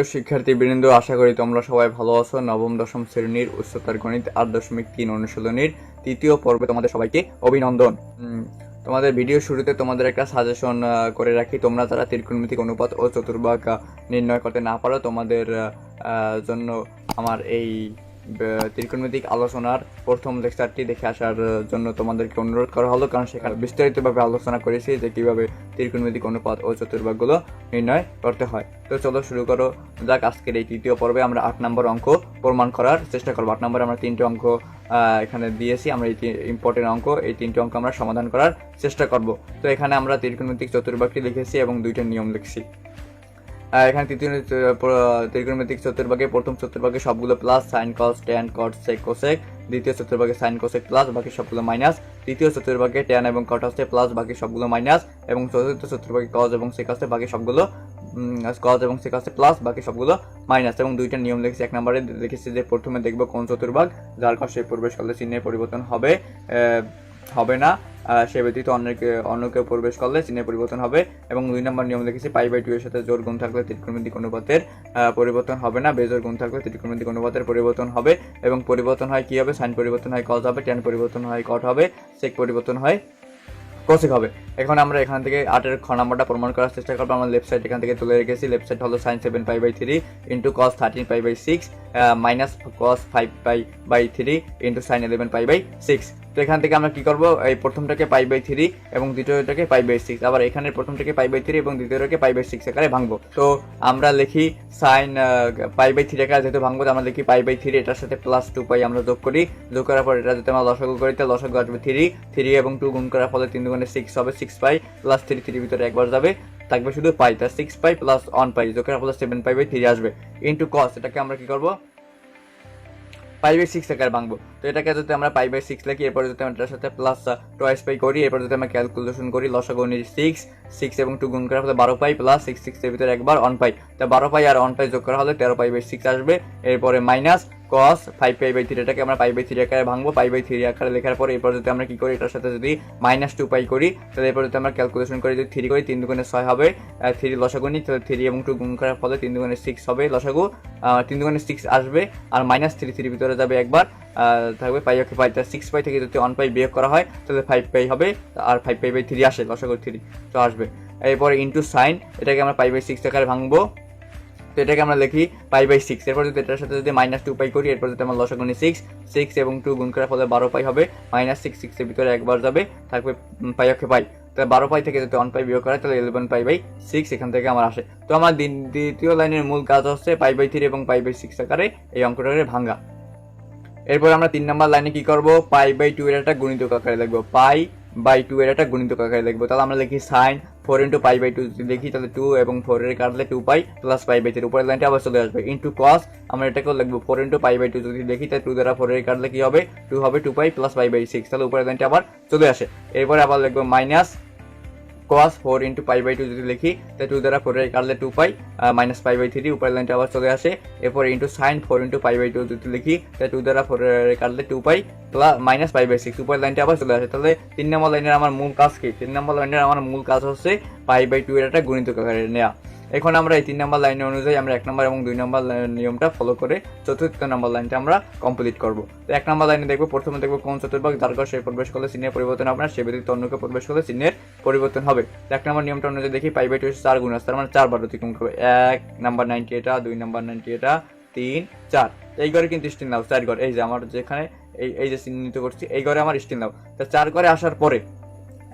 প্রিয় শিক্ষার্থী বৃন্দ আশা করি তোমরা সবাই ভালো আছো। নবম, দশম শ্রেণির উচ্চতর গণিত আট দশমিক তিন অনুশীলনীর তৃতীয় পর্বে তোমাদের সবাইকে অভিনন্দন। তোমাদের ভিডিও শুরুতে তোমাদের একটা সাজেশন করে রাখি। তোমরা যারা ত্রিকোণমিতিক অনুপাত ও চতুর্ভাগ নির্ণয় করতে না পারো, তোমাদের জন্য আমার এই ত্রিকোণমিতিক আলোচনার প্রথম লেকচারটি দেখে আসার জন্য তোমাদেরকে অনুরোধ করা হলো, কারণ সেখানে বিস্তারিতভাবে আলোচনা করেছি যে কীভাবে ত্রিকোণমিতিক অনুপাত ও চতুর্ভাগগুলো নির্ণয় করতে হয়। তো চলো শুরু করো। যাক, আজকের এই তৃতীয় পর্বে আমরা আট নম্বর অঙ্ক প্রমাণ করার চেষ্টা করব। আট নম্বরে আমরা তিনটে অঙ্ক এখানে দিয়েছি। আমরা এই ইম্পর্টেন্ট অঙ্ক, এই তিনটে অঙ্ক আমরা সমাধান করার চেষ্টা করব। তো এখানে আমরা ত্রিকোণমিতিক চতুর্ভাগটি লিখেছি এবং দুইটা নিয়ম লিখছি। এখানে তৃতীয় ত্রিকোণমিতিক চতুর্ভাগে, প্রথম চতুর্ভাগে সবগুলো plus sine cos tan cot sec cosec দ্বিতীয় চতুর্ভাগে সাইন কোসেক প্লাস বাকি সবগুলো মাইনাস তৃতীয় চতুর্ভাগে ট্যান এবং কট আসছে প্লাস বাকি সবগুলো মাইনাস এবং চতুর্থ চতুর্ভাগে কজ এবং সেক আসছে বাকি সবগুলো কজ এবং সেক আসছে প্লাস বাকি সবগুলো মাইনাস এবং দুইটা নিয়ম লিখেছি, এক নম্বরে লিখেছি যে প্রথমে দেখব কোন চতুর্ভাগ, যার কষে প্রবেশ করলে চিহ্নের পরিবর্তন হবে। হবে না। সে ব্যতীত অন্যকে অন্য কেউ প্রবেশ করলে চিহ্নের পরিবর্তন হবে এবং দুই নম্বর নিয়ম দেখেছি, পাই বাই টু এর সাথে জোর গুণ থাকলে ত্রিকোণমিতিক অনুপাতের পরিবর্তন হবে না। বেজোর গুণ থাকলে ত্রিকোণমিতিক অনুপাতের পরিবর্তন হবে এবং পরিবর্তন হয় কি হবে? সাইন পরিবর্তন হয় কজ হবে ট্যান পরিবর্তন হয় কট হবে সেক পরিবর্তন হয় কোসেক হবে। এখন আমরা এখান থেকে আটের খ নাম্বারটা প্রমাণ করার চেষ্টা করব। আমরা লেফট সাইড এখান থেকে তুলে রেখেছি। লেফট সাইড হলো sine seven pi by three into cos thirteen pi by six minus cos five pi by three into sine eleven pi by six তো এখান থেকে আমরা কি করব? এই প্রথমটাকে পাই বাই থ্রি এবং দ্বিতীয়টাকে পাই বাই সিক্স আবার এখানে প্রথমটাকে পাই বাই থ্রি এবং দ্বিতীয়টাকে পাই বাই সিক্স আকারে ভাঙবো। তো আমরা লিখি সাইন পাই বাই থ্রি আকারে যেহেতু ভাঙবো আমরা লিখি পাই বাই থ্রি এটার সাথে প্লাস টু পাই আমরা যোগ করি। যোগ করার পর এটা যদি আমরা লসাগু করি, তাহলে লসাগু আসবে থ্রি থ্রি এবং টু গুণ করার ফলে তিন দুগুণে সিক্স হবে সিক্স পাই প্লাস থ্রি থ্রির ভিতরে একবার যাবে, থাকবে শুধু পাই তার six pi plus one pi যোগ করার ফলে সেভেন পাই বাই থ্রি আসবে। ইন্টু কস এটাকে আমরা কি করব? পাই বাই সিক্স আকারে ভাঙবো। তো এটাকে যদি আমরা পাই বাই সিক্স লিখি, এরপর যদি আমরা সাথে প্লাস টোয়াইস পাই করি, এরপর যদি আমরা ক্যালকুলেশন করি লসা গুণ সিক্স সিক্স এবং টু গুণ করা হলে বারো পাই প্লাস সিক্স সিক্সের ভিতরে একবার অন পাই তো বারো পাই আর অন পাই যোগ করা হলে তেরো পাই বাই সিক্স আসবে। এরপরে minus cos five pi by three এটাকে আমরা পাই বাই থ্রি আকারে ভাঙবো পাই বাই থ্রি আকারে লেখার পরে এরপর যদি আমরা কি করি, এটার সাথে যদি মাইনাস টু পাই করি, তাহলে এরপর যদি আমরা ক্যালকুলেশন করি যদি থ্রি করি তিন দুগুণে ছয় হবে থ্রি লসাগু নিই তাহলে থ্রি এবং টু গুণ করার ফলে তিন দুগুণে সিক্স হবে লসাগু তিন দুগুণে সিক্স আসবে, আর মাইনাস থ্রি থ্রি ভিতরে যাবে একবার থাকবে পাই ওকে পাই তার সিক্স পাই থেকে যদি ওয়ান পাই বিয়োগ করা হয়, তাহলে ফাইভ পাই হবে, আর ফাইভ পাই বাই থ্রি আসে, লসাগু থ্রি তো আসবে। এরপরে ইন্টু সাইন এটাকে আমরা পাই বাই সিক্স আকারে ভাঙবো। তো এটাকে আমরা লিখি পাই বাই সিক্স এরপর যদি এটার সাথে যদি মাইনাস টু পাই করি, এরপর যদি আমরা লসাগু নিই সিক্স সিক্স এবং টু গুণ করার ফলে বারো পাই হবে। মাইনাস সিক্স সিক্সের ভিতরে একবার যাবে, থাকবে পাই ওকে পাই। তাহলে বারো পাই থেকে যদি ওয়ান পাই বিয়োগ করা তাহলে ইলেভেন পাই বাই সিক্স এখান থেকে আমার আসে। তো আমার দ্বিতীয় লাইনের মূল কাজ হচ্ছে পাই বাই থ্রি এবং পাই বাই সিক্স আকারে এই অঙ্কটাকে ভাঙ্গা এরপর আমরা তিন নাম্বার লাইনে কি করব? পাই বাই টু এর একটা গুণিতক আকারে লিখব। পাই বাই টু এর একটা গুণিত আকারে লিখব। তাহলে আমরা লিখি sine four into pi by two যদি লিখি তাহলে টু এবং ফোর এর কাটলে two pi plus pi by three উপরের লাইনটা আবার চলে আসবে। ইন্টু কস আমরা এটাকেও লিখব four into pi by two যদি দেখি তাহলে টু দ্বারা ফোর এর কাটলে কি হবে? টু হবে two pi plus pi by six তাহলে উপরের লাইনটা আবার চলে আসে। এরপরে আবার লিখব minus cos four into pi by two যদি লিখি তাহলে টু দ্বারা ফোরের কাটলে two pi minus pi by three উপরের লাইনটা আবার চলে আসে। এরপর into sine four into pi by two যদি লিখি তাহলে টু দ্বারা ফোর এর কাটলে two pi plus minus pi by six উপরের লাইনটা আবার চলে আসে। তাহলে তিন নম্বর লাইনের আমার মূল কাজ কি? তিন নম্বর লাইনের আমার মূল কাজ হচ্ছে পাই বাই টু এর একটা গুণিত আকারে নেওয়া এখন আমরা এই তিন নম্বর লাইন অনুযায়ী আমরা এক নম্বর এবং দুই নম্বর লাইনের নিয়মটা ফলো করে চতুর্থ নম্বর লাইনটা আমরা কমপ্লিট করব। তো এক নম্বর লাইনে দেখব, প্রথমে দেখব কোন চতুর্ভাগ ঘর সে প্রবেশ করলে চিহ্নের পরিবর্তন হবে না, সে ব্যতীত অন্যকে প্রবেশ করলে চিহ্নের পরিবর্তন হবে। এক নম্বর নিয়মটা অনুযায়ী দেখি পাই বাই টু চার গুণ আছে তার মানে চারবার অতিক্রম করবে। এক, নাম্বার নাইনটি এটা, দুই, নাম্বার নাইনটি এটা, তিন, চার। এই ঘরে কিন্তু স্টিল নাও, চার ঘর। এই যে আমার যেখানে এই এই যে চিহ্নিত করছি, এই ঘরে আমার স্টিল নাও। তা চার ঘরে আসার পরে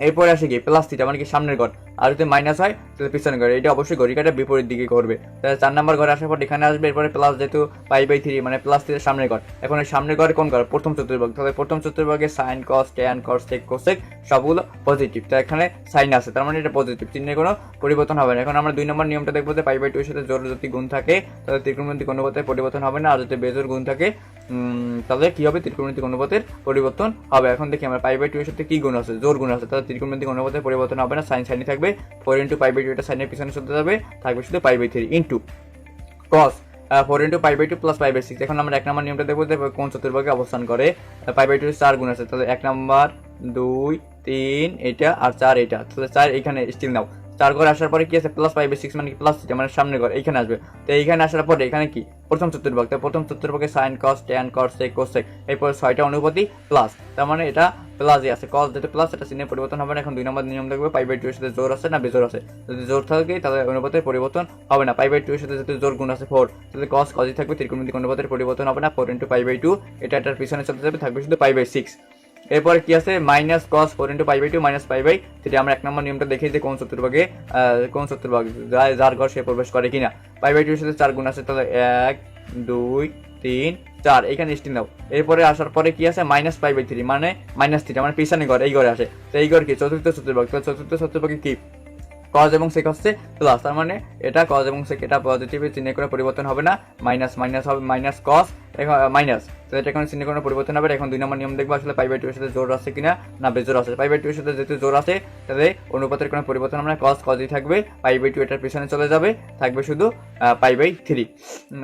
এরপরে আসে কি? প্লাস থিটা মানে কি সামনের ঘর। আর যদি মাইনাস হয়, তাহলে পিছনের ঘর। এটা অবশ্যই ঘড়িকাটা বিপরীত দিকে করবে তাহলে চার নাম্বার ঘরে আসার পর এখানে আসবে, এরপরে প্লাস যেহেতু পাই বাই থ্রি মানে প্লাস থ্রির সামনের ঘর। এখন এই সামনের ঘরে কোন ঘর? প্রথম চতুর্ভাগ। তাহলে প্রথম চতুর্ভাগে sine cos tan cos sec cosec সবগুলো পজিটিভ তো এখানে সাইন আছে, তার মানে এটা পজিটিভ চিহ্নের কোনো পরিবর্তন হবে না। এখন আমরা দুই নম্বর নিয়মটা দেখব যে পাই বাই টু এর সাথে জোর যদি গুণ থাকে, তাহলে ত্রিকোণমিতিক অনুপাতের পরিবর্তন হবে না। আর যদি বেজোর গুণ থাকে তাহলে কি হবে? ত্রিকোণমিতিক অনুপাতের পরিবর্তন হবে। এখন দেখি আমরা পাই বাই টু এর সাথে কি গুণ আছে? জোর গুণ আছে। তাহলে ত্রিকোণমিতিক অনুপাতের পরিবর্তন হবে না? সাইন সাইনই থাকবে। Four into pi by two এটা সাইনের পিছনে চলতে যাবে। থাকবে শুধু pi by three into cos four into pi by two plus pi by six এখন আমরা এক নম্বর নিয়মটা দেখব যে কোন চতুর্ভাগে অবস্থান করে। পাই বাই টু চার গুণ আছে। তাহলে এক নম্বর, দুই, তিন, এটা আর চার, এটা। তাহলে চার এখানে স্টিল নাও। চার ঘরে আসার পরে কি আছে? প্লাস বাই সিক্স মানে কি? প্লাস থ্রি মানে সামনে ঘর, এইখানে আসবে। তো এইখানে আসার পরে এখানে কি? প্রথম চতুর্ভাগ। তো প্রথম চতুর্ভাগে sine cos tan cos sec cosec এরপর ছয়টা অনুপাতি প্লাস তার মানে এটা প্লাসই আছে। কস যেটা প্লাস এটা চিহ্নের পরিবর্তন হবে না। এখন দুই নম্বর নিয়ম দেখবে পাই বাই টু এর সাথে জোর আছে না বেজোর আছে? যদি জোর থাকে, তাহলে অনুপাতের পরিবর্তন হবে না। পাই বাই টু এর সাথে যদি জোর গুণ আছে ফোর তাহলে কস কসই থাকবে। ত্রিকোণমিতিক অনুপাতের পরিবর্তন হবে না। Four into pi by two এটা এটার পিছনে চলতে যাবে থাকবে। শুধু পাই বাই সিক্স এরপরে কি আছে? Minus cos four into pi by two minus pi by সেটা আমরা এক নম্বর নিয়মটা দেখি যে কোন চতুর্ভাগে কোন চতুর্ভাগ যার ঘর সে প্রবেশ করে কিনা। পাই বাই টুর সাথে চার গুণ আছে, তাহলে এক, দুই, তিন, চার। এখানে স্টিন দাও। এরপরে আসার পরে কি আছে? মাইনাস পাই বাই থ্রি মানে মাইনাস থ্রি মানে পিছনে ঘর, এই ঘরে আসে। তো এই ঘর কি? চতুর্থ চতুর্ভাগ তো চতুর্থ চতুর্ভাগে কি? কজ এবং সেক হচ্ছে প্লাস তার মানে এটা কজ এবং সেক এটা পজিটিভে চিহ্নে কোনো পরিবর্তন হবে না মাইনাস মাইনাস হবে মাইনাস কস মাইনাস তো এটা কোনো চিহ্নে কোনো পরিবর্তন হবে। এখন দুই নম্বর নিয়ম দেখব আসলে পাই বাই টু এর সাথে জোর আছে কিনা, না বেজোর আছে। পাই বাই টু এর সাথে যেহেতু জোর আছে, তাহলে অনুপাতের কোনো পরিবর্তন হবে না কস কজই থাকবে পাই বাই টু এটার পিছনে চলে যাবে, থাকবে শুধু pi by three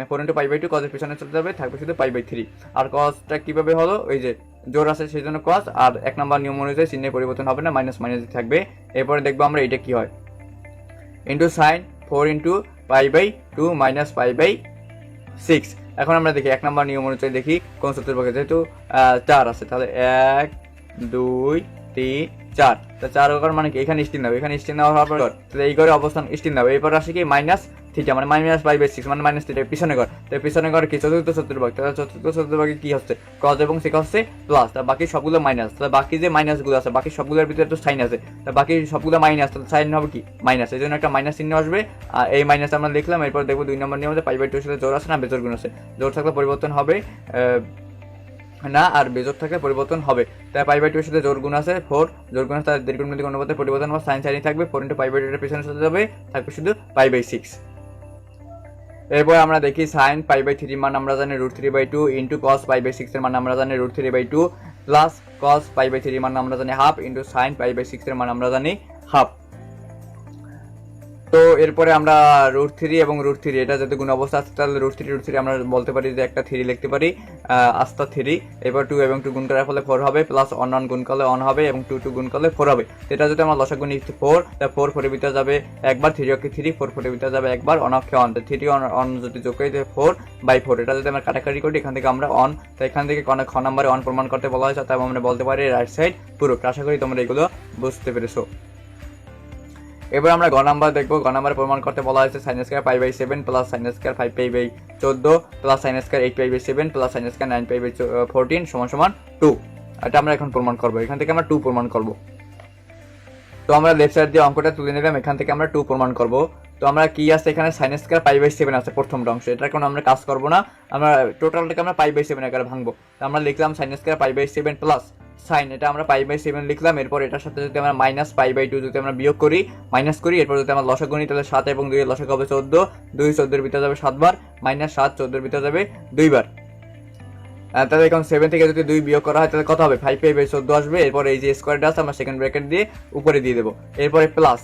four into pi by two কজের পিছনে চলে যাবে, থাকবে শুধু পাই বাই থ্রি আর কসটা কীভাবে হলো? ওই যে জোর আছে সেই জন্য কস আর এক নম্বর নিয়ম অনুযায়ী চিহ্নের পরিবর্তন হবে না মাইনাস মাইনাস থাকবে। এরপরে দেখব আমরা এটা কি হয়। Into sine four into pi by two minus pi by six এখন আমরা দেখি, এক নম্বর নিয়ম অনুযায়ী দেখি কোন চতুর্ভাগে যেহেতু চার আছে, তাহলে এক, দুই, তিন, চার। তা চার ঘর মানে কি? এখানে স্টিন দেবে এখানে স্টিন দেওয়া হওয়ার পর, তাহলে এই ঘরে অবস্থান স্টিন দেবে এরপর আসে কি? মাইনাস থিটা মানে মাইনাস ফাইভ বাই সিক্স মানে মাইনাস থিটা, পিছনে ঘর। তো পিছনে ঘর কি? চতুর্থ চতুর্ভাগ। তাহলে চতুর্থ চতুর্ভাগে কি হচ্ছে? কজ এবং সেক হচ্ছে প্লাস তা বাকি সবগুলো মাইনাস তাহলে বাকি যে মাইনাসগুলো আছে, বাকি সবগুলোর ভিতরে তো সাইন আছে। তা বাকি সবগুলো মাইনাস তাহলে সাইন হবে কি? মাইনাস এই জন্য একটা মাইনাস চিহ্ন আসবে। আর এই মাইনাস আমরা লিখলাম, এরপর দেখব দুই নম্বর নিয়ম যে পাই বাই টু সাথে জোর আছে না বেজোর গুণ আছে। জোর থাকলে পরিবর্তন হবে না, আর বেজোর থাকলে পরিবর্তন হবে। তাই পাই বাই টু এর সাথে জোর গুণ আছে ফোর জোর গুণ আছে, তার দীর্ঘমিতিক অনুপাতের পরিবর্তন হবে সাইন সাইনই থাকবে four into pi by two এর পিছনে চলে যাবে, থাকবে শুধু পাই বাই সিক্স এরপর আমরা দেখি সাইন পাই বাই থ্রি মান আমরা জানি root three by two into cos pi by সিক্সের মান আমরা জানি root three by two plus cos pi by three মান আমরা জানি half into sine pi by সিক্সের মান আমরা জানি হাফ তো এরপরে আমরা রুট থ্রি এবং রুট থ্রি এটা যাতে গুণ অবস্থা আছে, তাহলে রুট থ্রি রুট থ্রি আমরা বলতে পারি যে একটা থ্রি লিখতে পারি আস্তা থ্রি এবার টু এবং টু গুণ করার ফলে ফোর হবে প্লাস অন অন গুণ করলে অন হবে এবং টু টু গুণ করলে ফোর হবে। এটা যদি আমরা লসাগু নিই ফোর তা ফোর ফোরের ভিতরে যাবে একবার থ্রি অক্ষে থ্রি ফোর ফোরের ভিতরে যাবে একবার অন অক্ষে অন থ্রি অন অন যদি যোগ করি, তাহলে ফোর বাই ফোর এটা যদি আমরা কাটাকাটি করি, এখান থেকে আমরা অন তো এখান থেকে অনেক খ নাম্বারে অন প্রমাণ করতে বলা হয়েছে তাই আমরা বলতে পারি রাইট সাইড পুরো। আশা করি তোমরা এগুলো বুঝতে পেরেছ। এবার আমরা গ নাম্বার দেখব। গ নাম্বার প্রমাণ করতে বলা হয়েছে sine square pi by seven plus sine square five pi by চোদ্দ plus sine square eight pi by seven plus sine square nine pi by fourteen সমান সমান টু এটা আমরা এখন প্রমাণ করব। এখান থেকে আমরা টু প্রমাণ করব। তো আমরা লেফট সাইড দিয়ে অঙ্কটা তুলে নিলাম। এখান থেকে আমরা টু প্রমাণ করব। তো আমরা কি আছে? এখানে sine square pi by seven আছে প্রথম অংশ। এটা কোনো আমরা কাজ করব না। আমরা টোটালটাকে আমরা পাই বাই সেভেন আকারে ভাঙবো। তো আমরা লিখলাম sine square pi by seven plus sine, এটা আমরা পাই বাই সেভেন লিখলাম, এরপর এটার সাথে যদি আমরা মাইনাস পাই বাই টু যদি আমরা বিয়োগ করি মাইনাস করি, এরপর যদি আমরা লসক গুণি তাহলে সাত এবং দুই লসক হবে চোদ্দ, দুই চোদ্দোর ভিতরে যাবে সাতবার মাইনাস সাত, চোদ্দোর ভিতরে যাবে দুইবার তাহলে এখন সেভেন থেকে যদি দুই বিয়োগ করা হয়, তাহলে কত হবে? ফাইভ পাই বাই চোদ্দ আসবে, এরপর এই যে স্কোয়ারটা আছে, আমরা সেকেন্ড ব্র্যাকেট দিয়ে উপরে দিয়ে দেবো। এরপরে প্লাস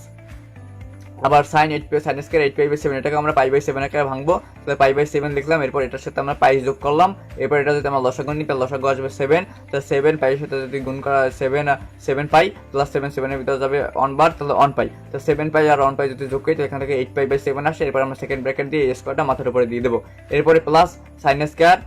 আবার sine eight sine square eight pi by seven এটাকে আমরা পাই বাই সেভেন আকারে ভাঙবো। তাহলে পাই বাই সেভেন লিখলাম, এরপর এটার সাথে আমরা পাই যোগ করলাম। এরপর এটা যদি আমরা লসাগু নিই, তাহলে লসাগু আসবে সেভেন তো সেভেন পাইয়ের সাথে যদি গুণ করা seven seven pi plus seven সেভেনের ভিতরে যাবে অন বার তাহলে অন পাই তো সেভেন পাই আর অন পাই যদি যোগ করি তো এখান থেকে এইট পাই বাই সেভেন আসে। এরপর আমরা সেকেন্ড ব্র্যাকেট দিয়ে স্কোয়ারটা মাথার উপরে দিয়ে দেবো। এরপরে plus sine square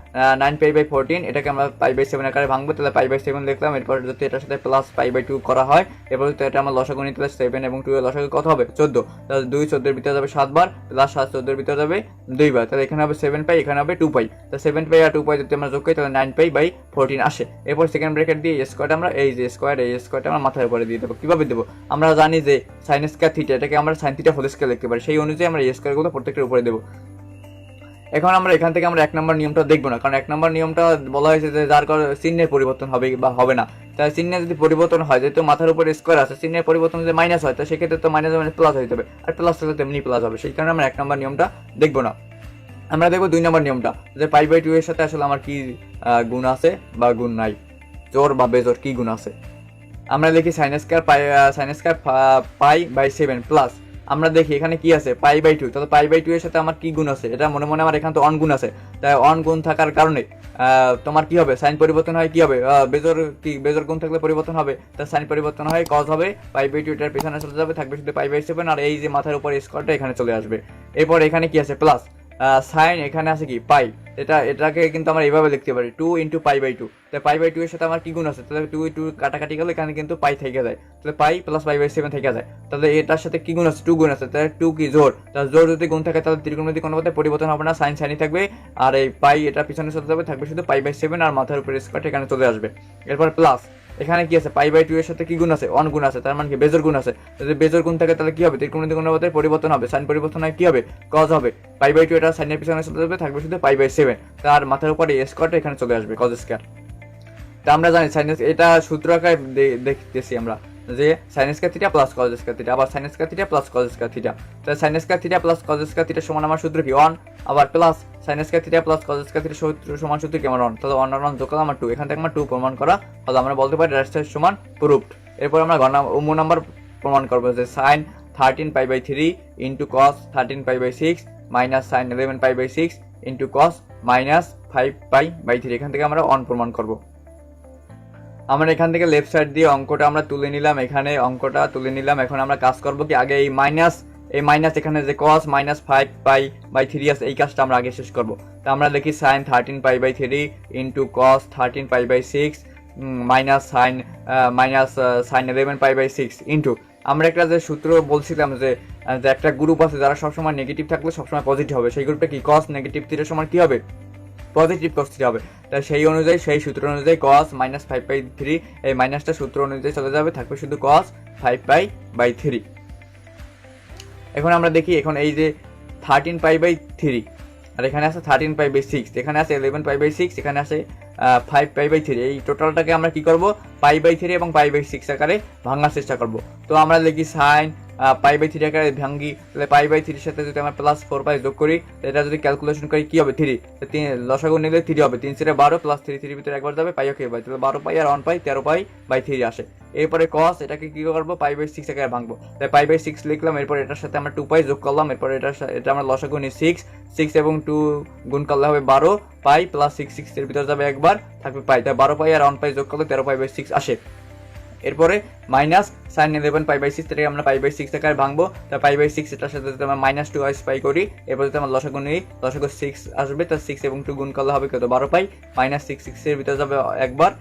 nine pi by fourteen এটাকে আমরা পাই বাই সেভেন আকারে ভাঙবো। তাহলে পাই বাই সেভেন লিখলাম, এরপর যদি এটার সাথে প্লাস পাই বাই টু করা হয়, এরপর যদি এটা আমরা লসাগু নিই, তাহলে সেভেন এবং টু এর লসাগু কত হবে? চোদ্দ। তাহলে দুই চোদ্দের ভিতরে যাবে সাতবার প্লাস সাত চোদ্দের ভিতরে যাবে দুইবার তাহলে এখানে হবে সেভেন পাই এখানে হবে টু পাই তো সেভেন পাই আর টু পাই যদি আমরা যোগ করি, তাহলে নাইন পাই বাই ফোরটিন আসে। এরপর সেকেন্ড ব্রেকেট দিয়ে স্কোয়ারটা আমরা, এই যে স্কোয়ার এই স্কোয়ারটা আমরা মাথার উপরে দিয়ে দেবো। কীভাবে দেবো? আমরা জানি যে সাইন স্কোয়ার থিটা এটাকে আমরা সাইন থিটা হোল স্কোয়ার লিখতে পারি। সেই অনুযায়ী আমরা এই স্কোয়ারগুলো প্রত্যেকটার উপরে দেবো। এখন আমরা এখান থেকে আমরা এক নম্বর নিয়মটা দেখব না। কারণ এক নম্বর নিয়মটা বলা হয়েছে যে যার কারণে চিহ্নের পরিবর্তন হবে বা হবে না। তাই চিহ্নের যদি পরিবর্তন হয়, যেহেতু মাথার উপর স্কোয়ার আছে, চিহ্নের পরিবর্তন যদি মাইনাস হয় তো সেক্ষেত্রে তো মাইনাস মানে প্লাস হয়ে যাবে। আর প্লাস থাকলে তেমনি প্লাস হবে। সেই কারণে আমরা এক নম্বর নিয়মটা দেখব না। আমরা দেখব দুই নম্বর নিয়মটা। যে পাই বাই টু এর সাথে আসলে আমার কি গুণ আছে বা গুণ নাই? জোর বা বেজোর কি গুণ আছে? আমরা দেখি sine square pi sine square pi by seven plus আমরা দেখি, এখানে কি আছে? Pi by two. তাহলে পাই বাই টু এর সাথে আমার কি গুণ আছে? এটা মনে মনে আমার এখানে তো অন গুণ আছে। তাই অন গুণ থাকার কারণে তোমার কি হবে? সাইন পরিবর্তন হয় কি হবে? বেজর কি? বেজর গুণ থাকলে পরিবর্তন হবে। তার সাইন পরিবর্তন হয় কজ হবে। পাই বাই টু এটার পেছনে চলে যাবে, থাকবে শুধু পাই বাই সেভেন। আর এই যে মাথার উপর স্কোয়ারটা এখানে চলে আসবে। এরপর এখানে কি আছে? প্লাস সাইন এখানে আছে কি? পাই এটা, এটাকে কিন্তু আমরা এইভাবে লিখতে পারি two into pi by two তাহলে পাই বাই টু এর সাথে আমার কি গুণ আছে? তাহলে টু টু কাটাকাটি গেলে এখানে কিন্তু পাই থেকে যায়। তাহলে pi plus pi by seven থেকে যায়। তাহলে এটার সাথে কি গুণ আছে? টু গুণ আছে। তাহলে টু কি? জোর। তাহলে জোর যদি গুণ থাকে, তাহলে ত্রিকোণমিতিক অনুপাতে পরিবর্তন হবে না সাইন সাইনই থাকবে। আর এই পাই এটা পিছনে চলে যাবে, থাকবে শুধু পাই বাই সেভেন আর মাথার উপরে স্কোয়ার এখানে চলে আসবে। এরপর প্লাস এখানে কি আছে? পাই বাই টু এর সাথে কি গুণ আছে? অন গুণ আছে, তার মানে কি? বেজর গুণ আছে। যদি বেজর গুণ থাকে, তাহলে কি হবে? ত্রিকোণমিতিক অনুপাতে পরিবর্তন হবে। সাইন পরিবর্তন হয় কি হবে? কজ হবে। পাই বাই টু এটা সাইনের পিছনে চলে যাবে থাকবে শুধু পাই বাই সেভেন তার মাথার উপরে স্কোয়ারটা এখানে চলে আসবে কজ স্কোয়ার তা আমরা জানি সাইন এটা সূত্র আকারে দেখতেছি আমরা। যে sine square theta plus cos square theta আবার sine square theta plus cos square theta তাহলে sine square theta plus cos square theta সমান আমার সূত্র কি? 1 আবার plus sine square theta plus cos square theta সূত্র সমান সূত্র কি? আমার 1 তাহলে 1 আর 1 যোগ আমার 2 এখান থেকে আমার 2 প্রমাণ করা। তাহলে আমরা বলতে পারি রেস্টের সমান প্রুফড এরপর আমরা ঘর মূল নাম্বার প্রমাণ করব যে sine 13 pi by 3 into cos 13 pi by 6 minus sine 11 pi by 6 into cos minus 5 pi by 3 এখান থেকে আমরা 1 প্রমাণ করব। আমরা এখান থেকে লেফট সাইড দিয়ে অঙ্কটা আমরা তুলে নিলাম, এখানে অঙ্কটা তুলে নিলাম। এখন আমরা কাজ করব কি, আগে এই মাইনাস এই মাইনাস এখানে যে cos minus five pi by three আছে, এই কাজটা আমরা আগে শেষ করব। তো আমরা দেখি sine thirteen pi by three into cos thirteen pi by six minus sine minus sine eleven pi by six into আমরা একটা যে সূত্র বলছিলাম যে একটা গ্রুপ আছে যারা সবসময় নেগেটিভ থাকলে সবসময় পজিটিভ হবে, সেই গ্রুপটা কি কস নেগেটিভ থ্রির সময় কি হবে? পজিটিভ কস থ্রি হবে। তাই সেই অনুযায়ী, সেই সূত্র অনুযায়ী cos minus five by three এই মাইনাসটা সূত্র অনুযায়ী চলে যাবে, থাকবে শুধু cos five pi by three এখন আমরা দেখি, এখন এই যে থার্টিন পাই বাই থ্রি আর এখানে আছে থার্টিন পাই বাই সিক্স এখানে আছে ইলেভেন পাই বাই সিক্স এখানে আছে ফাইভ পাই বাই থ্রি এই টোটালটাকে আমরা কি করব? পাই বাই থ্রি এবং পাই বাই সিক্স আকারে ভাঙার চেষ্টা করব। তো আমরা লিখি সাইন পাই বাই থ্রি আকারে ভাঙ্গি, তাহলে পাই বাই থ্রির সাথে যদি আমরা প্লাস ফোর পাই যোগ করি এটা যদি ক্যালকুলেশন করি, কি হবে? থ্রি তিন লসাগু নিলে থ্রি হবে। তিন সিরে বারো প্লাস থ্রি থ্রির ভিতরে একবার যাবে, পাই ওকে বাই তাহলে বারো পাই আর ওয়ান পাই, তেরো পাই বাই থ্রি আসে। এরপরে কস এটাকে কি করব? পাই বাই সিক্স আকারে ভাঙবো। তাই পাই বাই সিক্স লিখলাম, এরপর এটার সাথে আমরা টু পাই যোগ করলাম, এরপর এটার এটা আমরা লসাগু নিই সিক্স সিক্স এবং টু গুণ করলে হবে বারো, পাই প্লাস সিক্স সিক্স এর ভিতরে যাবে একবার, থাকবে পাই। তাই বারো পাই আর ওয়ান পাই যোগ করলে তেরো পাই বাই সিক্স আসে। এরপরে minus sine eleven pi by six এটাকে আমরা পাই বাই সিক্স আকারে ভাঙবো। তাই পাই বাই সিক্স এটার সাথে যদি আমরা মাইনাস টু আইস পাই করি, এরপর যদি আমরা লসাগু নিই, লসাগু সিক্স আসবে তার সিক্স এবং টু গুণ করলে হবে কত? বারো পাই। মাইনাস সিক্স সিক্সের ভিতরে যাবে একবার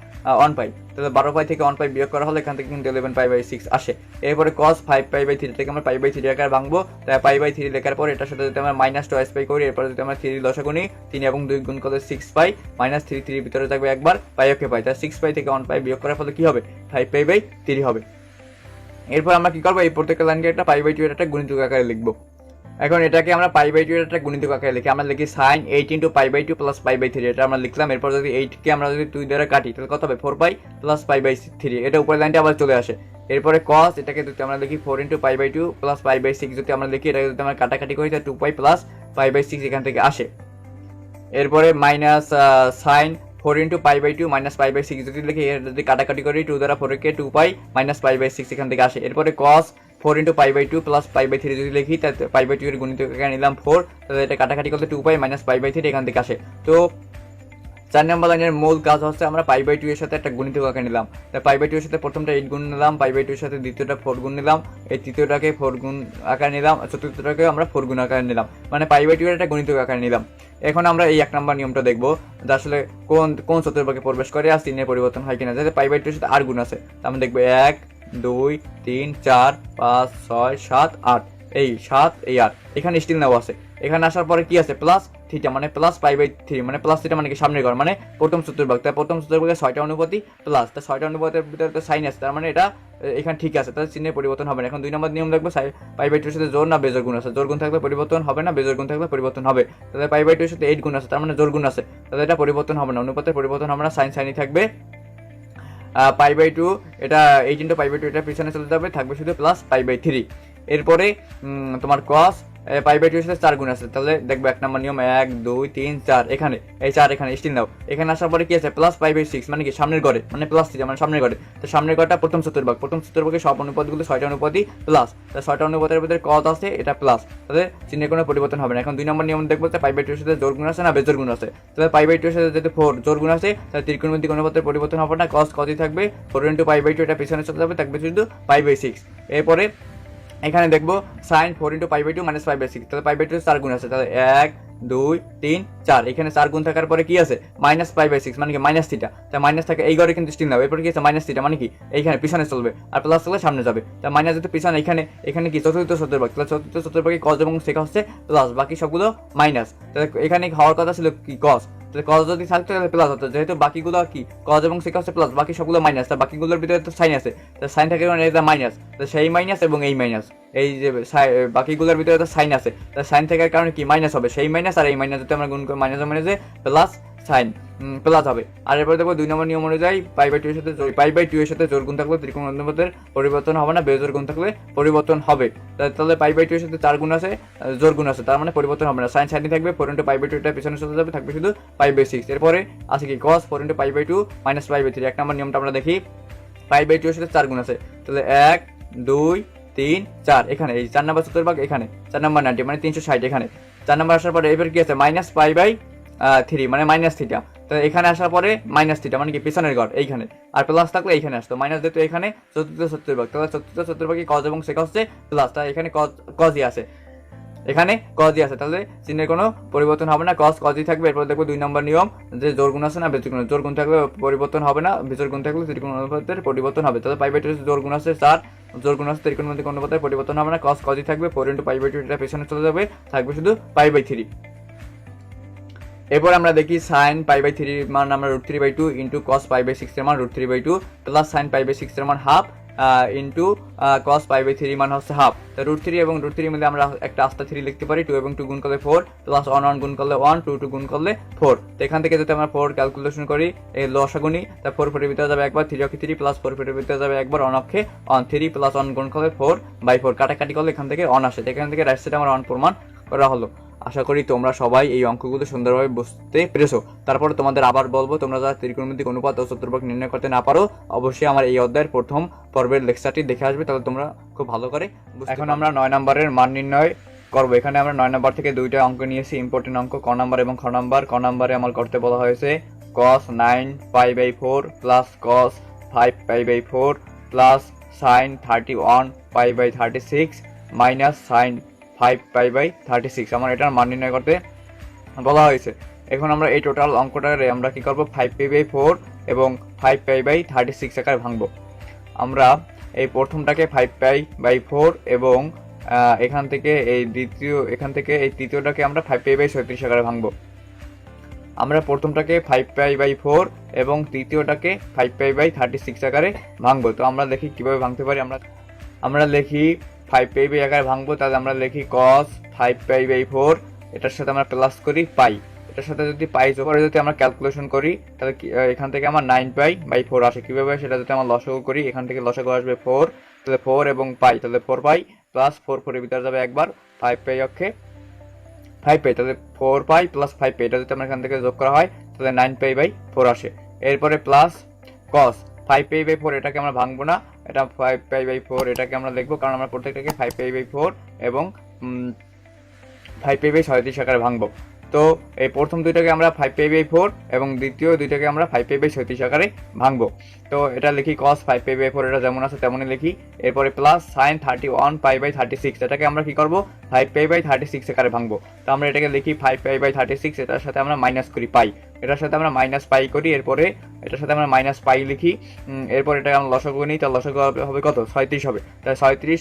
ওয়ান পাই। তাহলে বারো পাই থেকে ওয়ান পাই বিয়োগ করা হলে এখান থেকে কিন্তু ইলেভেন পাই বাই সিক্স আসে। এরপরে cos five pi by three থেকে আমরা পাই বাই থ্রি আকারে ভাঙবো। তাই পাই বাই থ্রি লেখার পর এটার সাথে যদি আমরা মাইনাস টু আইস পাই করি, এরপর যদি আমরা থ্রি লসাগু নিই তিন এবং দুই গুণ করলে সিক্স পাই। মাইনাস থ্রি থ্রির ভিতরে থাকবে একবার, পাই ওকে পাই। তাই সিক্স পাই থেকে ওয়ান পাই বিয়োগ করার ফলে কি হবে? ফাইভ পাই বাই থ্রি হবে। এরপর আমরা কি করব? এই প্রত্যেকটা লাইনকে একটা পাই বাই টু একটা গুণিতক আকারে লিখব। এখন এটাকে আমরা পাই বাই টু একটা গুণিতক আকারে লিখি। আমরা লিখি sine eight into pi by two plus pi by three এটা আমরা লিখলাম। এরপর যদি এইটকে আমরা যদি দুই দ্বারা কাটি, তাহলে কত হবে? Four pi plus pi by three এটা উপরের লাইনটা আবার চলে আসে। এরপরে কস এটাকে যদি আমরা লিখি four into pi by two plus pi by six যদি আমরা লিখি, এটাকে যদি আমরা কাটাকাটি করি, তাহলে two pi plus pi by six এখান থেকে আসে। এরপরে minus sine four into pi by two minus pi by six যদি লিখি যদি কাটাকাটি করি টু দ্বারা four K two pi minus pi by six এখান থেকে আসে এরপরে cos four into pi by two plus pi by three যদি লিখি তাহলে পাই বাই টু এর গুণিত নিলাম ফোর তাহলে এটা কাটাকাটি করতে two pi minus pi by three এখান থেকে আসে তো চার নম্বর লাইনের মূল কাজ হচ্ছে আমরা পাই বাই টু এর সাথে একটা গুণিত আকার নিলাম তাই পাই বাই টু এর সাথে প্রথমটা এইট গুণ নিলাম পাই বাই টু এর সাথে দ্বিতীয়টা ফোর গুণ নিলাম এই তৃতীয়টাকে ফোর গুণ আকার নিলাম চতুর্থটাকে আমরা ফোর গুণ আকার নিলাম মানে পাই বাই টু এর একটা গুণিত আকার নিলাম এখন আমরা এই এক নম্বর নিয়মটা দেখব যে আসলে কোন কোন চতুর্ভাগে প্রবেশ করে আর চিহ্নের পরিবর্তন হয় কিনা। যাতে পাই বাই টু সাথে আর গুণ আছে, তা আমরা দেখব এক, দুই, তিন, চার, পাঁচ, ছয়, সাত, আট। এই সাত, এই আট। এখানে স্টিল নেওয়া আছে। এখানে আসার পরে কি আছে? প্লাস থিটা মানে প্লাস পাই বাই থ্রি মানে প্লাস থিটা মানে কি? সামনের ঘর মানে প্রথম চতুর্ভাগ তাই প্রথম চতুর্ভাগে ছয়টা অনুপাতি প্লাস তা ছয়টা অনুপাতের ভিতরে তো সাইন আছে, তার মানে এটা এখানে ঠিক আছে, তাহলে চিহ্নের পরিবর্তন হবে না। এখন দুই নম্বর নিয়ম দেখব পাই বাই টুর সাথে জোর না বেজোর গুণ আছে। জোর গুণ থাকলে পরিবর্তন হবে না বেজোর গুণ থাকলে পরিবর্তন হবে। তাহলে পাই বাই টুর সাথে এইট গুণ আছে, তার মানে জোর গুণ আছে। তাহলে এটা পরিবর্তন হবে না অনুপাতের পরিবর্তন হবে না সাইন সাইনই থাকবে। পাই বাই টু এটা eight into pi by two এটা পিছনে চলে যাবে, থাকবে শুধু প্লাস পাই বাই থ্রি এরপরে তোমার কস এর সাথে চার গুণ আছে, তাহলে দেখব এক নম্বর নিয়ম, এক, দুই, তিন, চার, এখানে, এই চার এখানে স্টিল নাও। এখানে আসার পরে কি আছে? প্লাস পাই বাই সিক্স মানে কি? সামনের ঘরে মানে প্লাস থ্রি মানে সামনের ঘরে। তো সামনের ঘরটা প্রথম চতুর্ভাগ, প্রথম চতুর্ভাগে সব অনুপাতগুলো ছয়টা অনুপাতই প্লাস তো ছয়টা অনুপাতের ভিতরে কত আছে, এটা প্লাস তাহলে চিহ্নের কোনো পরিবর্তন হবে না। এখন দুই নম্বর নিয়ম দেখব পাই বাই সাথে জোর গুণ আছে না বেজোর গুণ আছে? তাহলে বাই টু সাথে ফোর জোর গুণ আছে, তাহলে ত্রিকোণমিতিক অনুপাতের পরিবর্তন হবে না কস কতই থাকবে। Four into pi by two এটা পিছনে চলে যাবে, থাকবে শুধু পাইবাই সিক্স এরপরে এখানে দেখব sine four into pi two minus five by six তাহলে পাই টু চার গুণ আছে, তাহলে এক, দুই, তিন, চার, এখানে চার গুণ থাকার পরে কি আছে? মাইনাস ফাইভ বাই সিক্স মানে কি মাইনাস থিটা তা মাইনাস থাকে এই ঘরে কিন্তু স্টিল নাও এরপরে কি আছে? মাইনাস থিটা মানে কি? এইখানে পিছনে চলবে, আর প্লাস চলে সামনে যাবে তা মাইনাস যেহেতু পিছনে, এখানে এখানে কি? চতুর্থ চতুর্ভাগ, তাহলে চতুর্থ চতুর্ভাগে কজ এবং শেখা হচ্ছে প্লাস বাকি সবগুলো মাইনাস তাহলে এখানে হওয়ার কথা ছিল কি? কস তাহলে কজ যদি থাকতো তাহলে প্লাস হতো। যেহেতু বাকিগুলো কি কজ এবং সেকা হচ্ছে প্লাস বাকি সবগুলো মাইনাস তার বাকিগুলোর ভিতরে তো সাইন আছে। তাহলে সাইন থাকে মানে এটা মাইনাস তো সেই মাইনাস এবং এই মাইনাস এই যে বাকিগুলোর ভিতরে তো সাইন আছে। তাহলে সাইন থাকার কারণে কি? মাইনাস হবে। সেই মাইনাস আর এই মাইনাস যদি আমরা গুণ করে মাইনাস মাইনাসে প্লাস সাইন। প্লাস হবে। আর এরপরে দেখব দুই নম্বর নিয়ম অনুযায়ী পাই বাই টু এর সাথে পাই বাই টু এর সাথে জোর গুণ থাকলে ত্রিকোণ অনুপাতের পরিবর্তন হবে না, বেজোর গুণ থাকলে পরিবর্তন হবে। তাহলে পাই বাই টু এর সাথে চার গুণ আছে জোর গুণ আছে, তার মানে পরিবর্তন হবে না। সাইন সাইন থাকবে four into pi by two এটা পিছনে চলে যাবে, থাকবে শুধু পাই বাই সিক্স এরপরে আছে কি cos four into pi by two minus pi by three এক নম্বর নিয়মটা আমরা দেখি, পাই বাই টু এর সাথে চার গুণ আছে। তাহলে এক, দুই, তিন, চার, এখানে। এই চার নাম্বার চতুর্ভাগ এখানে। চার নাম্বার নাইনটি মানে তিনশো ষাট এখানে। চার নাম্বার আসার পরে এবার কি আছে? মাইনাস পাই বাই থ্রি মানে মাইনাস থিটা তো এখানে আসার পরে মাইনাস থিটা মানে কি, পিছনের ঘর, এইখানে। আর প্লাস থাকলে এইখানে আসতো। মাইনাস যেহেতু এখানে, চতুর্থ চতুর্ভাগ তাহলে চতুর্থ চতুর্ভাগে কজ এবং সেকা হচ্ছে প্লাস তাই এখানে কজ কজই আছে। এখানে কজই আছে। তাহলে চিহ্নের কোনো পরিবর্তন হবে না। কজ কজই থাকবে। এরপর দেখব দুই নম্বর নিয়ম, যে জোর গুণ আছে না বেজোর গুণ। জোর গুণ থাকলে পরিবর্তন হবে না। গুণ থাকলে ত্রিকোণ অনুপাতের পরিবর্তন হবে। তাহলে পাই বাই টু জোর গুণ আছে চার। জোর গুণ আছে ত্রিকোণ অনুপাতের পরিবর্তন হবে না। কজ কজই থাকবে। Four into pi by two এটা পেছনে চলে যাবে। থাকবে শুধু পাই থ্রি এরপর আমরা দেখি সাইন পাই বাই থ্রির মান আমরা root three by two into cos pi by সিক্সের মান root three by two plus sine pi by সিক্সের মান half into cos pi by three মান হচ্ছে হাফ তো রুট থ্রি এবং রুট থ্রির মধ্যে আমরা একটা আস্তা থ্রি লিখতে পারি টু এবং টু গুণ করলে ফোর প্লাস ওয়ান ওয়ান গুণ করলে ওয়ান টু টু গুণ করলে ফোর তো এখান থেকে যদি আমরা ফোর ক্যালকুলেশন করি, এই লসাগুনি তা ফোর ফোরের ভিতরে যাবে একবার থ্রি অক্ষে থ্রি প্লাস ফোর ফোরের ভিতরে যাবে একবার অন অক্ষে অন থ্রি প্লাস ওয়ান গুণ করলে ফোর বাই ফোর কাটাকাটি করলে এখান থেকে অন আসে। এখান থেকে রাইট সাইডে আমরা অন প্রমাণ করা হলো। আশা করি তোমরা সবাই এই অঙ্কগুলো সুন্দরভাবে বুঝতে পেরেছ। তারপরে তোমাদের আবার বলব তোমরা যারা ত্রিকোণমিতিক অনুপাত ও চতুর্ভাগ নির্ণয় করতে না পারো অবশ্যই আমার এই অধ্যায়ের প্রথম পর্বের লেকচারটি দেখে আসবে তাহলে তোমরা খুব ভালো করে এখন আমরা নয় নম্বরের মান নির্ণয় করব। এখানে আমরা নয় নম্বর থেকে দুইটা অঙ্ক নিয়েছি ইম্পর্টেন্ট অঙ্ক ক নাম্বার এবং খ নাম্বার। ক নাম্বারে আমার করতে বলা হয়েছে cos nine five by four plus cos five pi by four plus sine thirty one pi by thirty six minus sine five pi by thirty six আমার এটার মান নির্ণয় করতে বলা হয়েছে। এখন আমরা এই টোটাল অঙ্কটারে আমরা কি করব? ফাইভ পাই বাই ফোর এবং five pi by thirty six আকারে ভাঙবো। আমরা এই প্রথমটাকে ফাইভ পাই বাই ফোর এবং এখান থেকে এই দ্বিতীয়, এখান থেকে এই তৃতীয়টাকে আমরা ফাইভ পাই বাই ছয়ত্রিশ আকারে ভাঙবো। আমরা প্রথমটাকে ফাইভ পাই বাই ফোর এবং তৃতীয়টাকে five pi by thirty six আকারে ভাঙবো। তো আমরা দেখি কীভাবে ভাঙতে পারি। আমরা আমরা লিখি ফাইভ পাই বাই আকারে ভাঙবো, তাহলে আমরা লিখি cos five pi by four এটার সাথে আমরা প্লাস করি পাই এটার সাথে যদি পাই করে যদি আমরা ক্যালকুলেশন করি, তাহলে এখান থেকে আমার নাইন পাই বাই ফোর আসে। কীভাবে সেটা যদি আমরা লসাগু করি, এখান থেকে লসাগু আসবে ফোর তাহলে ফোর এবং পাই তাহলে ফোর পাই প্লাস ফোর ফোরের ভিতরে যাবে একবার ফাইভ পাই অক্ষে। ফাইভ পাই তাহলে four pi plus five pi এটা যদি আমরা এখান থেকে যোগ করা হয়, তাহলে নাইন পাই বাই ফোর আসে। এরপরে plus cos five pi by four এটাকে আমরা ভাঙবো না। এটা ফাইভ পাই বাই ফোর এটাকে আমরা লিখব, কারণ আমরা প্রত্যেকটাকে ফাইভ পাই বাই ফোর এবং ফাইভ পাই বাই ছয়ত্রিশ আকারে ভাঙবো। তো এই প্রথম দুইটাকে আমরা ফাইভ পাই বাই ফোর এবং দ্বিতীয় দুইটাকে আমরা ফাইভ পাই বাই ছয়ত্রিশ আকারে ভাঙবো। তো এটা লিখি cos five pi by four এটা যেমন আছে তেমনই লিখি। এরপরে plus sine thirty one pi by thirty six এটাকে আমরা কি করব? Five pi by thirty six আকারে ভাঙবো। তো আমরা এটাকে লিখি five pi by thirty six এটার সাথে আমরা মাইনাস করি পাই এটার সাথে আমরা মাইনাস পাই করি, এরপরে এটার সাথে আমরা মাইনাস পাই লিখি এরপর এটা আমরা লসগু নিই তার লসগু হবে- কত? ছয়ত্রিশ হবে। তাই ছয়ত্রিশ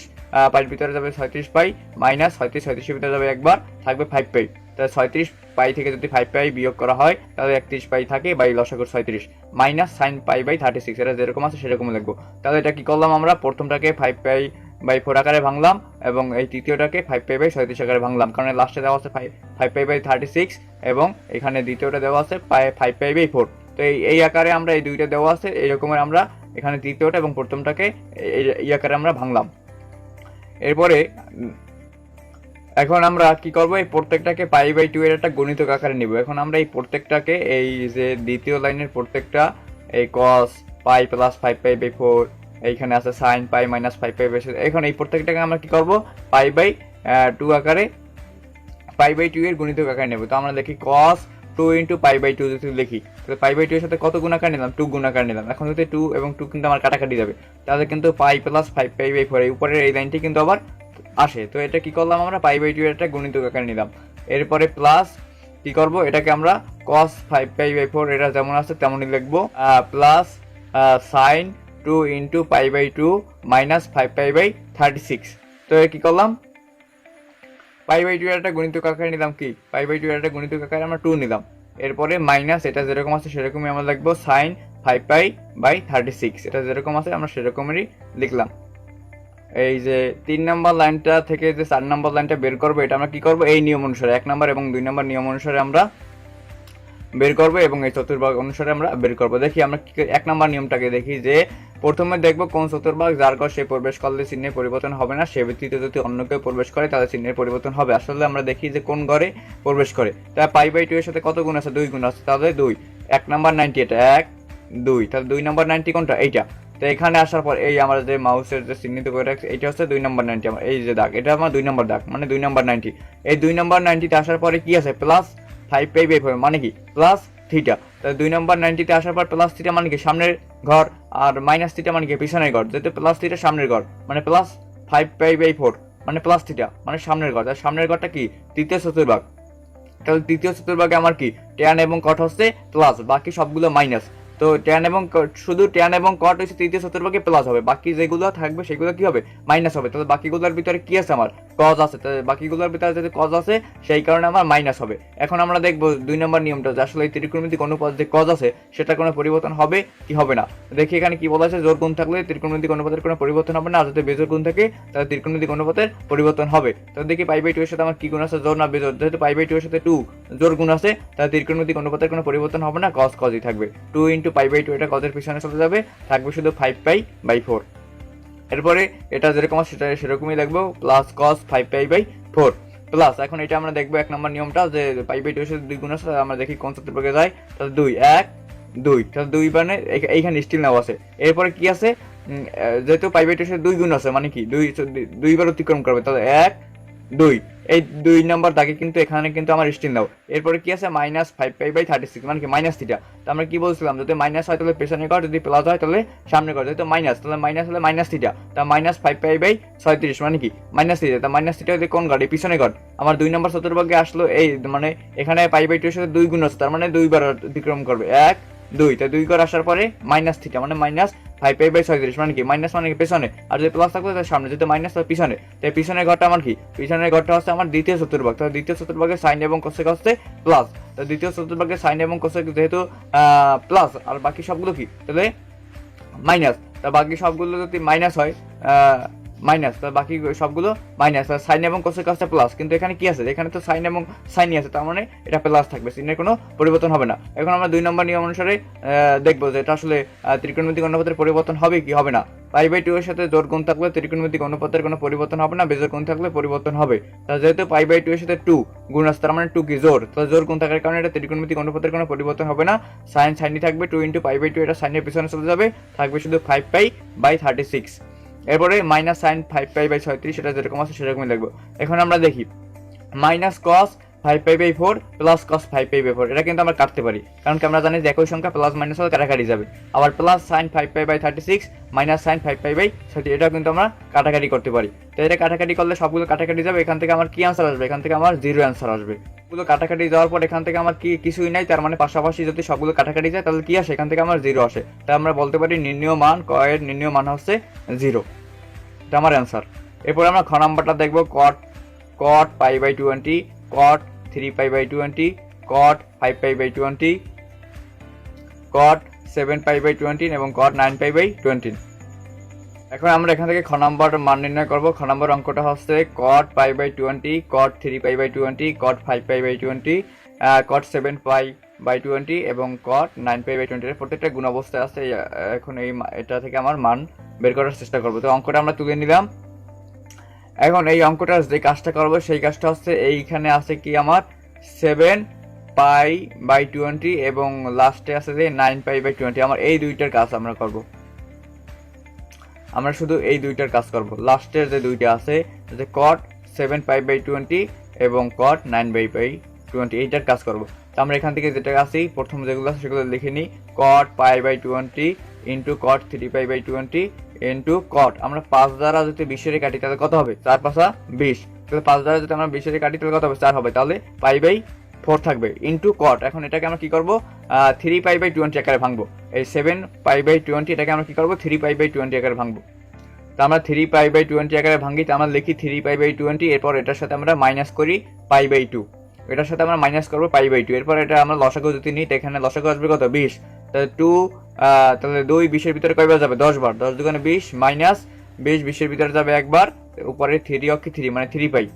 পাইয়ের ভিতরে যাবে ছয়ত্রিশ পাই মাইনাস ছয়ত্রিশ ছয়ত্রিশের ভিতরে যাবে একবার, থাকবে ফাইভ পাই তাহলে ছয়ত্রিশ পাই থেকে যদি ফাইভ পাই বিয়োগ করা হয়, তাহলে একত্রিশ পাই থাকে বাই লসাগুর ছয়ত্রিশ। Minus sine pi by thirty six এটা যেরকম আছে সেরকম লিখব। তাহলে এটা কি করলাম আমরা? প্রথমটাকে ফাইভ পাই বাই ফোর আকারে ভাঙলাম এবং এই তৃতীয়টাকে ফাইভ পাই বাই ছয়ত্রিশ আকারে ভাঙলাম। কারণ লাস্টে দেওয়া আছে five five pi by thirty six এবং এখানে দ্বিতীয়টা দেওয়া আছে ফাইভ পাই বাই ফোর তো এই এই আকারে আমরা এই দুইটা দেওয়া আছে, এই রকমের আমরা এখানে তৃতীয়টা এবং প্রথমটাকে এই- আকারে আমরা ভাঙলাম। এরপরে, এখন আমরা কি করব? এই প্রত্যেকটাকে পাই বাই টু এর একটা গণিতক আকারে নিব। এখন আমরা এই প্রত্যেকটাকে এই যে দ্বিতীয় লাইনের প্রত্যেকটা, এই cos pi plus five pi by four এইখানে আছে sine pi minus five pi by এখন এই প্রত্যেকটাকে আমরা কি করব? পাই বাই টু আকারে পাই বাই টু এর গণিতক আকারে নেব। তো আমরা দেখি cos two into pi by two যদি লিখি, তাহলে পাই বাই টু এর সাথে কত গুণাকার নিলাম? টু গুণাকার নিলাম। এখন যদি টু এবং টু কিন্তু আমার কাটাকাটি যাবে, তাহলে কিন্তু pi plus five pi by four এই উপরের এই লাইনটি কিন্তু আবার আসে। তো এটা কি করলাম আমরা? পাই বাই টু এর একটা গণিতক আকারে নিলাম। এরপরে প্লাস কি করব? এটাকে আমরা cos five pi by four এটা যেমন আছে তেমনই লিখব। Plus sine two into pi by two minus five pi by thirty six তো কি করলাম? পাই বাই টু একটা গণিত আকারে নিলাম কি? পাই বাই টু একটা গণিত আকারে আমরা টু নিলাম। এরপরে মাইনাস এটা যেরকম আছে সেরকমই আমরা লিখব sine five pi by thirty six এটা যেরকম আছে আমরা সেরকমেরই লিখলাম। এই যে তিন নম্বর লাইনটা থেকে যে চার নম্বর লাইনটা বের করব, এটা আমরা কি করব? এই নিয়ম অনুসারে, এক নম্বর এবং দুই নম্বর নিয়ম অনুসারে আমরা বের করব এবং এই চতুর্ভাগ অনুসারে আমরা বের করব। দেখি আমরা এক নম্বর নিয়মটাকে দেখি যে প্রথমে দেখব কোন চতুর্ভাগ যার ঘর সে প্রবেশ করলে চিহ্নের পরিবর্তন হবে না। সে ব্যক্তিতে যদি অন্য কেউ প্রবেশ করে, তাহলে চিহ্নের পরিবর্তন হবে। আসলে আমরা দেখি যে কোন ঘরে প্রবেশ করে। তা পাই বাই টু এর সাথে কত গুণ আছে? দুই গুণ আছে। তাহলে দুই। এক নাম্বার নাইনটি এটা। এক, দুই। তাহলে দুই নাম্বার নাইনটি কোনটা? এইটা। তো এখানে আসার পর এই আমার যে মাউসের যে চিহ্নিত করে রাখছে এটা হচ্ছে দুই নাম্বার নাইনটি আমার। এই যে দাগ, এটা আমার দুই নাম্বার দাগ মানে দুই নাম্বার নাইনটি। এই দুই নাম্বার নাইনটিতে আসার পরে কি আছে? Plus five pi by four মানে কি? Plus theta. তাহলে দুই নাম্বার নাইনটিতে আসার পর প্লাস থিটা মানে কি? সামনের ঘর আর মাইনাস থিটা মানে কি? পিছনের ঘর। যেহেতু প্লাস থিটা সামনের ঘর মানে plus five pi by four মানে প্লাস থিটা মানে সামনের ঘর। তার সামনের ঘরটা কি? তৃতীয় চতুর্ভাগ। তাহলে তৃতীয় চতুর্ভাগে আমার কি? ট্যান এবং কট হচ্ছে প্লাস বাকি সবগুলো মাইনাস তো ট্যান এবং শুধু ট্যান এবং কট হচ্ছে তৃতীয় চতুর্ভাগে প্লাস হবে। বাকি যেগুলো থাকবে সেগুলো কি হবে? মাইনাস হবে। তাহলে বাকিগুলোর ভিতরে কি আছে আমার? কজ আছে বাকিগুলোর ভিতরে যদি কজ আছে, সেই কারণে আমার মাইনাস হবে। এখন আমরা দেখব দুই নম্বর নিয়মটা যে আসলে এই ত্রিকোণমিতিক যে কজ আছে সেটা কোনো পরিবর্তন হবে কি হবে না? দেখি এখানে কি বলা আছে জোর গুণ থাকলে ত্রিকোণমিতিক অনুপাতের কোনো পরিবর্তন হবে না, আর যদি বেজোর গুণ থাকে, তাহলে ত্রিকোণমিতিক অনুপাতের পরিবর্তন হবে। তো দেখি পাই বাই টু এর সাথে আমার কি গুণ আছে জোর না বেজোর যেহেতু পাই বাই টু এর সাথে টু জোর গুণ আছে, তাহলে ত্রিকোণমিতিক অনুপাতের কোনো পরিবর্তন হবে না কজ কজই থাকবে। Two into pi by two এটা কজের পিছনে চলে যাবে, থাকবে শুধু ফাইভ পাই বাই ফোর এরপরে এটা যেরকম আছে সেটা সেরকমই দেখব plus cos five pi by four plus এখন এটা আমরা দেখব এক নম্বর নিয়মটা যে পাই বাই টু দুই গুণ আছে আমরা দেখি কোন চতুর্ভাগে যায়। তাহলে দুই, এক, দুই। তাহলে দুই মানে এইখানে স্টিল নাও আছে। এরপরে কি আছে? যেহেতু পাই বাই টু দুই গুণ আছে মানে কি? দুই, দুইবার অতিক্রম করবে, তাহলে এক দুই। এই দুই নাম্বার দাগে কিন্তু এখানে কিন্তু আমার স্টিল দাও। এরপরে কি আছে? Minus five pi by thirty six মানে কি? মাইনাস থিটা তো আমরা কি বলছিলাম? যদি মাইনাস হয় তাহলে পেছনে কর যদি প্লাস হয় তাহলে সামনে কর যেহেতু মাইনাস তাহলে মাইনাস হলে মাইনাস থিটা তা মাইনাস ফাইভ পাই বাই ছয়ত্রিশ মানে কি? মাইনাস থিটা তা মাইনাস থিটা যদি কোন গাড়ি পিছনে কর আমার দুই নম্বর চতুর্ভাগে আসলো এই মানে এখানে পাই বাই টু সাথে দুই গুণ আছে, তার মানে দুইবার অতিক্রম করবে। এক দুই। তাই দুই করে আসার পরে মাইনাস থিটা মানে মাইনাস ফাইভ পাই বাই ছয়ত্রিশ মানে কি? মাইনাস মানে কি? পেছনে। আর যদি প্লাস থাকবে তাহলে সামনে। যদি মাইনাস তাহলে পিছনে। তাই পিছনের ঘরটা আমার কি? পিছনের ঘরটা হচ্ছে আমার দ্বিতীয় চতুর্ভাগ। তাহলে দ্বিতীয় চতুর্ভাগে সাইন এবং কোসেক হচ্ছে প্লাস তো দ্বিতীয় চতুর্ভাগে সাইন এবং কোসেক যেহেতু প্লাস আর বাকি সবগুলো কি? তাহলে মাইনাস তা বাকি সবগুলো যদি মাইনাস হয় মাইনাস তা বাকি সবগুলো মাইনাস আর সাইন এবং কোসেক হচ্ছে প্লাস কিন্তু এখানে কি আছে? এখানে তো সাইন এবং সাইনই আছে, তার মানে এটা প্লাস থাকবে সিনের কোনো পরিবর্তন হবে না। এখন আমরা দুই নম্বর নিয়ম অনুসারে দেখব যে এটা আসলে ত্রিকোণমিতিক অনুপাতের পরিবর্তন হবে কি হবে না। পাই বাই টু এর সাথে জোর গুণ থাকলে ত্রিকোণমিতিক অনুপাতের কোনো পরিবর্তন হবে না বেজোর গুণ থাকলে পরিবর্তন হবে। তা যেহেতু পাই বাই টু এর সাথে টু গুণ আছে, তার মানে টু কি? জোর তো জোর গুণ থাকার কারণে এটা ত্রিকোণমিতিক অনুপাতের কোনো পরিবর্তন হবে না। সাইন সাইনই থাকবে two into pi by two এটা সাইনের পিছনে চলে যাবে, থাকবে শুধু five pi by thirty six এরপরে minus sine five pi by ছয়ত্রিশ, সেটা যেরকম আছে সেরকমই লাগবে এখন আমরা দেখি minus cos five pi by four plus cos five pi by four এটা কিন্তু আমরা কাটতে পারি। কারণ কি আমরা জানি যে একই সংখ্যা প্লাস মাইনাস হলে কাটাকাটি যাবে। আবার plus sine five pi by thirty six minus sine five pi by ছয়ত্রিশ এটাও কিন্তু আমরা কাটাকাটি করতে পারি। তো এটা কাটাকাটি করলে সবগুলো কাটাকাটি যাবে, এখান থেকে আমার কি আনসার আসবে? এখান থেকে আমার জিরো অ্যান্সার আসবে। সবগুলো কাটাকাটি যাওয়ার পর এখান থেকে আমার কি কিছুই নাই, তার মানে পাশাপাশি যদি সবগুলো কাটাকাটি যায়, তাহলে কি আসে? এখান থেকে আমার জিরো আসে। তাই আমরা বলতে পারি নির্ণয় মান কয়ের নির্ণয় মান হচ্ছে জিরো এটা আমার অ্যান্সার এরপর আমরা খ নাম্বারটা দেখব cot cot pi by twenty cot three pi by twenty cot five pi by twenty cot seven pi by twenty এবং cot nine pi by twenty এখন আমরা এখান থেকে খ নাম্বার মান নির্ণয় করব। খ নাম্বার অঙ্কটা হচ্ছে cot pi by twenty cot three pi by twenty cot five pi by twenty cot seven pi by twenty এবং cot nine pi by twenty প্রত্যেকটা গুণ অবস্থায় আছে। এখন এই এটা থেকে আমার মান বের করার চেষ্টা করব। তো অঙ্কটা আমরা তুলে নিলাম। এখন এই অঙ্কটার যে কাজটা করব, সেই কাজটা হচ্ছে এইখানে আছে কি আমার? সেভেন পাই বাই টোয়েন্টি এবং লাস্টে আছে যে নাইন পাই বাই টোয়েন্টি আমার এই দুইটার কাজ আমরা করব। আমরা শুধু এই দুইটার কাজ করব। লাস্টের যে দুইটা আছে, যে cot seven pi by twenty এবং cot nine by by twenty এইটার কাজ করব। তো আমরা এখান থেকে যেটা আসি প্রথম যেগুলো আছে সেগুলো লিখে নিই। Cot pi by twenty into cot three pi by twenty into cot আমরা পাঁচ দ্বারা যদি বিশের কাটি, তাহলে কত হবে? চার পাঁচা বিশ। তাহলে পাঁচ দ্বারা যদি আমরা বিশের কাটি, তাহলে কত হবে? চার হবে। তাহলে পাই বাই ফোর থাকবে। ইন্টু কট এখন এটাকে আমরা কি করব? থ্রি পাই বাই টোয়েন্টি আকারে ভাঙবো। এই সেভেন পাই বাই টোয়েন্টি এটাকে আমরা কি করব? থ্রি পাই বাই টোয়েন্টি আকারে ভাঙবো। তো আমরা থ্রি পাই বাই টোয়েন্টি আকারে ভাঙি, তো আমরা লিখি থ্রি পাই বাই টোয়েন্টি এরপর এটার সাথে আমরা মাইনাস করি পাই বাই টু এটার সাথে আমরা মাইনাস করব পাই বাই টু এরপর এটা আমরা লসাগু যদি নিই, তো এখানে লসাগু আসবে কত? বিশ। তাহলে টু তাহলে দুই বিশের ভিতরে কয়বার যাবে? দশ বার দশ দুগুণে বিশ মাইনাস বিশ বিশের ভিতরে যাবে একবার, উপরে থ্রি অক্ষে থ্রি মানে থ্রি পাই।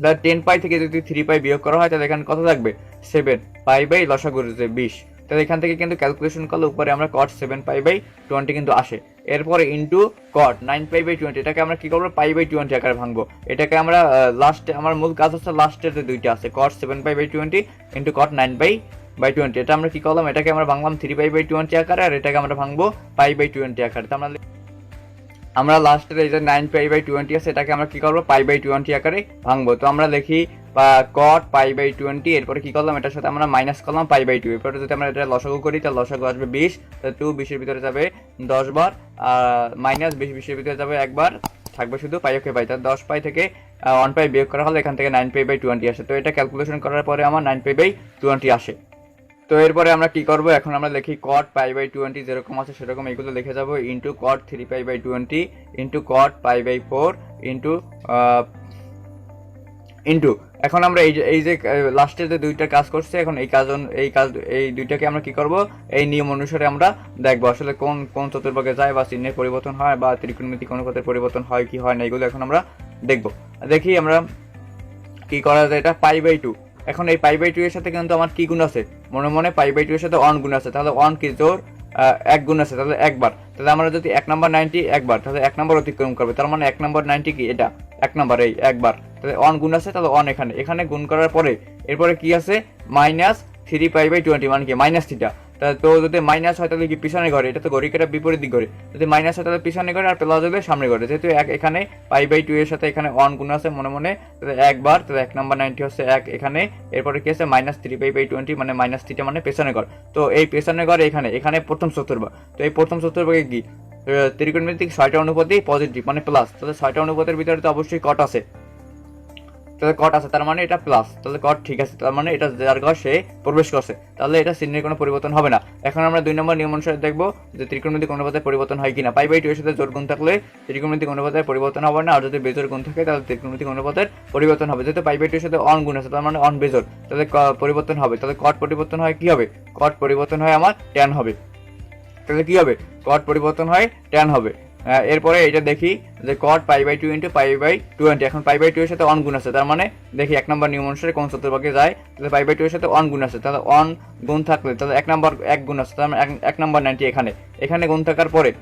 তাহলে টেন পাই থেকে যদি থ্রি পাই বিয়োগ করা হয়, তাহলে এখানে কত থাকবে? সেভেন পাই বাই লসাগু যে বিশ। তাহলে এখান থেকে কিন্তু ক্যালকুলেশন করলে উপরে আমরা cot seven pi by twenty কিন্তু আসে। এরপরে into cot nine pi by twenty এটাকে আমরা কি করব? পাই বাই টোয়েন্টি আকারে ভাঙবো। এটাকে আমরা লাস্টে আমার মূল কাজ হচ্ছে লাস্টের যে দুইটা আছে cot seven pi by twenty into cot nine by by twenty এটা আমরা কি করলাম? এটাকে আমরা ভাঙলাম থ্রি পাই বাই টোয়েন্টি আকারে, আর এটাকে আমরা ভাঙবো পাই বাই টোয়েন্টি আকারে। তো আমরা আমরা লাস্টের এই যে নাইন পাই বাই টোয়েন্টি আছে, এটাকে আমরা কি করব? পাই বাই টোয়েন্টি আকারে ভাঙবো। তো আমরা দেখি বা কট পাই বাই টোয়েন্টি এরপরে কি করলাম? এটার সাথে আমরা মাইনাস করলাম পাই বাই টু এরপরে যদি আমরা এটা লসাগু করি, তাহলে লসাগু আসবে বিশ। তাহলে টু বিশের ভিতরে যাবে দশ বার, আর মাইনাস বিশ বিশের ভিতরে যাবে একবার থাকবে শুধু পাই ওকে পাই তাহলে দশ পাই থেকে ওয়ান পাই বিয়োগ করা হলে এখান থেকে নাইন পাই বাই টোয়েন্টি আসে। তো এটা ক্যালকুলেশন করার পরে আমার নাইন পাই বাই টোয়েন্টি আসে। তো এরপরে আমরা কি করব? এখন আমরা লিখি কট পাই বাই টোয়েন্টি যেরকম আছে সেরকম এগুলো লিখে যাব into cot three pi by twenty into cot pi by four into into এখন আমরা এই যে এই যে লাস্টে যে দুইটা কাজ করছে, এখন এই কাজ এই কাজ, এই দুইটাকে আমরা কি করব? এই নিয়ম অনুসারে আমরা দেখব আসলে কোন কোন চতুর্ভাগে যায় বা চিহ্নের পরিবর্তন হয় বা ত্রিকোণমিতিক অনুপাতের পরিবর্তন হয় কি হয় না, এগুলো এখন আমরা দেখব। দেখি আমরা কি করা যায় এটা পাই বাই টু এখন এই পাই বাই টু এর সাথে কিন্তু আমার কি গুণ আছে? মনে মনে পাই বাই টু এর সাথে অন গুণ আছে, তাহলে ওয়ান কি জোর? এক গুণ আছে, তাহলে একবার। তাহলে আমরা যদি এক নাম্বার নাইনটি একবার, তাহলে এক নাম্বার অতিক্রম করবে। তার মানে এক নাম্বার নাইনটি কি এটা? এক নাম্বার এই, একবার। তাহলে অন গুণ আছে, তাহলে অন এখানে। এখানে গুণ করার পরে, এরপরে কি আছে? Minus three pi by twenty মানে কি? মাইনাস তাহলে তো যদি মাইনাস হয় তাহলে কি পিছনে ঘরে? এটা তো ঘড়ি কেটে বিপরীত দিক ঘরে যদি মাইনাস হয় তাহলে পিছনে ঘরে আর প্লাস হলে সামনে ঘরে। যেহেতু এক এখানে পাই বাই টু এর সাথে এখানে অন গুণ আছে মনে মনে, তাহলে একবার, তাহলে এক নাম্বার নাইনটি হচ্ছে এক এখানে, এরপরে কি আছে? Minus three pi by twenty মানে মাইনাস থ্রিটা মানে পেছনে ঘর। তো এই পেছনে ঘর এখানে এখানে প্রথম চতুর্ভাগ তো এই প্রথম চতুর্ভাগে কি? ত্রিকোণমিতিক ছয়টা অনুপাতি পজিটিভ মানে প্লাস তাহলে ছয়টা অনুপাতের ভিতরে তো অবশ্যই কট আছে। তাহলে কট আছে, তার মানে এটা প্লাস তাহলে কট ঠিক আছে, তার মানে এটা যার ঘর সে প্রবেশ করছে। তাহলে এটা চিহ্নের কোনো পরিবর্তন হবে না। এখন আমরা দুই নম্বর নিয়ম অনুসারে দেখব যে ত্রিকোণমিতিক অনুপাতের পরিবর্তন হয় কিনা। পাই বাই টু এর সাথে জোর গুণ থাকলে ত্রিকোণমিতিক অনুপাতের পরিবর্তন হবে না, আর যদি বেজোর গুণ থাকে তাহলে ত্রিকোণমিতিক অনুপাতের পরিবর্তন হবে। যেহেতু পাই বাই টু এর সাথে অন গুণ আছে, তার মানে অন বেজোর তাহলে পরিবর্তন হবে। তাহলে কট পরিবর্তন হয় কি হবে? কট পরিবর্তন হয় আমার ট্যান হবে। তাহলে কি হবে? কট পরিবর্তন হয় ট্যান হবে। এরপরে এটা দেখি যে cot pi by two into pi by twenty এখন পাই বাই টু এর সাথে অন গুণ আছে, তার মানে দেখি এক নম্বর নিয়ম অনুসারে কোন চতুর্ভাগে যায়, তাহলে পাই বাই টু এর সাথে অন গুণ আছে, তাহলে অন গুণ থাকলে তাহলে এক নম্বর এক গুণ আছে, তার মানে এক- নম্বর নাইনটি এখানে। এখানে গুণ থাকার পরে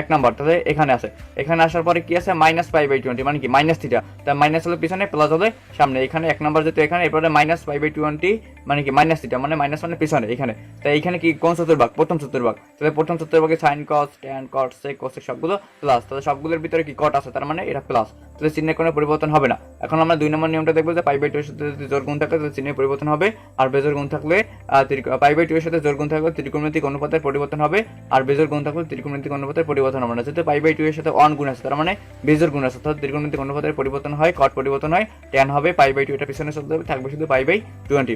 এক নম্বর, তাহলে এখানে আছে। এখানে আসার পরে কি আছে? মাইনাস পাই বাই টোয়েন্টি মানে কি? মাইনাস থিটা তার মাইনাস হলে পিছনে প্লাস হলে সামনে। এখানে এক নম্বর যেহেতু এখানে, এরপরে মাইনাস পাই বাই টোয়েন্টি মানে কি? মাইনাস থিটা মানে মাইনাস মানে পিছনে, এখানে। তাই এখানে কি? কোন চতুর্ভাগ? প্রথম চতুর্ভাগ। তাহলে প্রথম চতুর্ভাগে sine cos tan cot sec cosec সবগুলো প্লাস তাহলে সবগুলোর ভিতরে কি কট আছে? তার মানে এটা প্লাস তাহলে চিহ্নের কোনো পরিবর্তন হবে না। এখন আমরা দুই নম্বর নিয়মটা দেখব যে পাই বাই টু এর সাথে যদি জোর গুণ থাকে, তাহলে চিহ্নের পরিবর্তন হবে। আর বেজোর গুণ থাকলে পাই বাই টু এর সাথে জোর গুণ থাকলে ত্রিকোণমিতিক অনুপাতের পরিবর্তন হবে। আর বেজোর গুণ থাকলে ত্রিকোণমিতিক অনুপাতের পরিবর্তন হবে না যেহেতু পাই বাই টু এর সাথে অন গুণ আছে, তার মানে বেজোর গুণ আছে। অর্থাৎ ত্রিকোণমিতিক অনুপাতের পরিবর্তন হয় কট পরিবর্তন হয় ট্যান হবে পাই বাই টু এটা পিছনে চলতে হবে, থাকবে শুধু পাই বাই টোয়েন্টি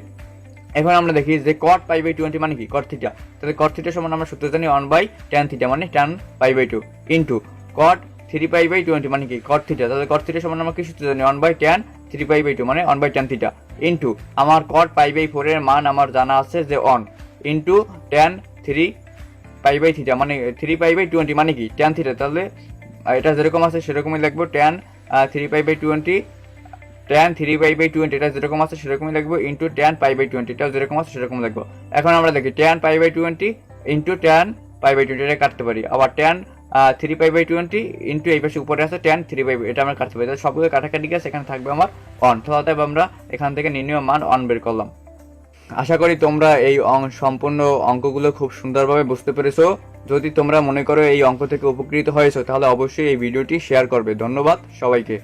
এখন আমরা দেখি যে কট পাই বাই টোয়েন্টি মানে কি? কট থিটা তাহলে কট থিটা সমান আমরা সূত্র জানি ওয়ান বাই ট্যান থিটা মানে tan pi by two into cot three pi by twenty মানে কি? কট থিটা তাহলে কট থিটা সমান আমরা কি সূত্র জানি? One by tan three pi by two মানে one by tan theta into আমার কট পাই বাই ফোরের মান আমার জানা আছে যে on into tan three pi by theta মানে থ্রি পাই বাই টোয়েন্টি মানে কি? ট্যান থিটা তাহলে এটা যেরকম আছে সেরকমই লিখব tan three pi by twenty tan three pi by twenty এটা যেরকম আছে সেরকমই লিখব into tan pi by twenty এটাও যেরকম আছে সেরকম লিখব এখন আমরা দেখি tan pi by twenty into tan pi by twenty এটা কাটতে পারি। আবার tan three pi by twenty into এই পাশে উপরে আছে টেন থ্রি বাই এটা আমরা কাটতে পারি। তাহলে সবগুলো কাটাকাটি গেছে এখানে থাকবে আমার অন তাহলে আমরা এখান থেকে নির্ণয় মান অন বের করলাম। আশা করি তোমরা এই সম্পূর্ণ অঙ্কগুলো খুব সুন্দরভাবে বুঝতে পেরেছ। যদি তোমরা মনে করো এই অঙ্ক থেকে উপকৃত হয়েছো, তাহলে অবশ্যই এই ভিডিওটি শেয়ার করবে। ধন্যবাদ সবাইকে।